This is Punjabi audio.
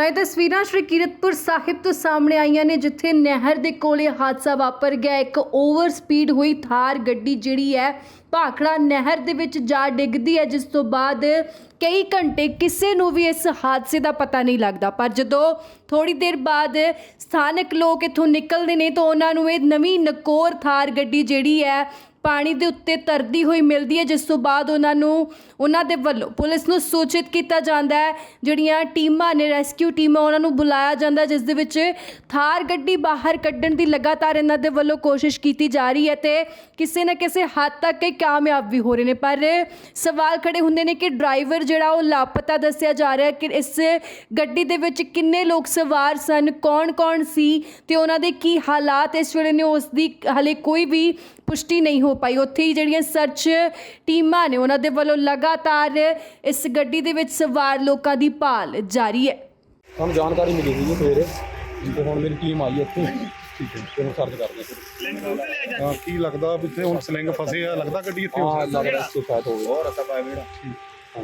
ਤਾਂ ਇਹ ਤਸਵੀਰਾਂ ਸ਼੍ਰੀ ਕੀਰਤਪੁਰ ਸਾਹਿਬ ਤੋਂ ਸਾਹਮਣੇ ਆਈਆਂ ਨੇ, ਜਿੱਥੇ ਨਹਿਰ ਦੇ ਕੋਲੇ ਹਾਦਸਾ ਵਾਪਰ ਗਿਆ। ਇੱਕ ਓਵਰ ਸਪੀਡ ਹੋਈ ਥਾਰ ਗੱਡੀ ਜਿਹੜੀ ਹੈ, ਭਾਖੜਾ ਨਹਿਰ ਦੇ ਵਿੱਚ ਜਾ ਡਿੱਗਦੀ ਹੈ, ਜਿਸ ਤੋਂ ਬਾਅਦ ਕਈ ਘੰਟੇ ਕਿਸੇ ਨੂੰ ਵੀ ਇਸ ਹਾਦਸੇ ਦਾ ਪਤਾ ਨਹੀਂ ਲੱਗਦਾ। ਪਰ ਜਦੋਂ ਥੋੜੀ ਦੇਰ ਬਾਅਦ ਸਥਾਨਕ ਲੋਕ ਇੱਥੋਂ ਨਿਕਲਦੇ ਨੇ, ਤਾਂ ਉਹਨਾਂ ਨੂੰ ਇਹ ਨਵੀਂ ਨਕੋਰ ਥਾਰ ਗੱਡੀ ਜਿਹੜੀ ਹੈ ਪਾਣੀ ਦੇ ਉੱਤੇ ਤਰਦੀ ਹੋਈ ਮਿਲਦੀ ਹੈ, ਜਿਸ ਤੋਂ ਬਾਅਦ ਉਹਨਾਂ ਨੂੰ, ਉਹਨਾਂ ਦੇ ਵੱਲੋਂ ਪੁਲਿਸ ਨੂੰ ਸੂਚਿਤ ਕੀਤਾ ਜਾਂਦਾ ਹੈ। ਜਿਹੜੀਆਂ ਟੀਮਾਂ ਨੇ ਰੈਸਕਿਊ ਟੀਮਾਂ, ਉਹਨਾਂ ਨੂੰ ਬੁਲਾਇਆ ਜਾਂਦਾ ਜਿਸ ਦੇ ਵਿੱਚ ਥਾਰ ਗੱਡੀ ਬਾਹਰ ਕੱਢਣ ਦੀ ਲਗਾਤਾਰ ਇਹਨਾਂ ਦੇ ਵੱਲੋਂ ਕੋਸ਼ਿਸ਼ ਕੀਤੀ ਜਾ ਰਹੀ ਹੈ ਤੇ ਕਿਸੇ ਨਾ ਕਿਸੇ ਹੱਦ ਤੱਕ ਇਹ ਕਾਮਯਾਬ ਵੀ ਹੋ ਰਹੇ ਨੇ। ਪਰ ਸਵਾਲ ਖੜੇ ਹੁੰਦੇ ਨੇ ਕਿ ਡਰਾਈਵਰ ਜਿਹੜਾ ਉਹ ਲਾਪਤਾ ਦੱਸਿਆ ਜਾ ਰਿਹਾ ਕਿ ਇਸ ਗੱਡੀ ਦੇ ਵਿੱਚ ਕਿੰਨੇ ਲੋਕ ਸਵਾਰ ਸਨ, ਕੌਣ-ਕੌਣ ਸੀ ਤੇ ਉਹਨਾਂ ਦੇ ਕੀ ਹਾਲਾਤ ਇਸ ਵੇਲੇ ਨੇ, ਉਸ ਦੀ ਹਲੇ ਕੋਈ ਵੀ ਪੁਸ਼ਟੀ ਨਹੀਂ ਹੋ ਪਾਈ। ਉੱਥੇ ਹੀ ਜਿਹੜੀਆਂ ਸਰਚ ਟੀਮਾਂ ਨੇ ਉਹਨਾਂ ਦੇ ਵੱਲੋਂ ਲਗਾਤਾਰ ਇਸ ਗੱਡੀ ਦੇ ਵਿੱਚ ਸਵਾਰ ਲੋਕਾਂ ਦੀ ਭਾਲ ਜਾਰੀ ਹੈ। ਸਾਨੂੰ ਜਾਣਕਾਰੀ ਮਿਲੀ ਸੀ ਜੀ ਸਵੇਰੇ ਤੇ ਹੁਣ ਮੇਰੀ ਟੀਮ ਆਈ ਇੱਥੇ। ਠੀਕ ਹੈ ਤੇ ਹੁਣ ਸਰਚ ਕਰਦੇ ਹਾਂ ਹਾਂ ਕੀ ਲੱਗਦਾ ਵੀ ਇੱਥੇ ਹੁਣ ਸਲਿੰਗ ਫਸੇ ਆ? ਲੱਗਦਾ ਗੱਡੀ ਇੱਥੇ ਹਾਂ ਲੱਗਦਾ ਹੋਵੇ ਹੋਰ ਰਸਾ ਪਾਇਆ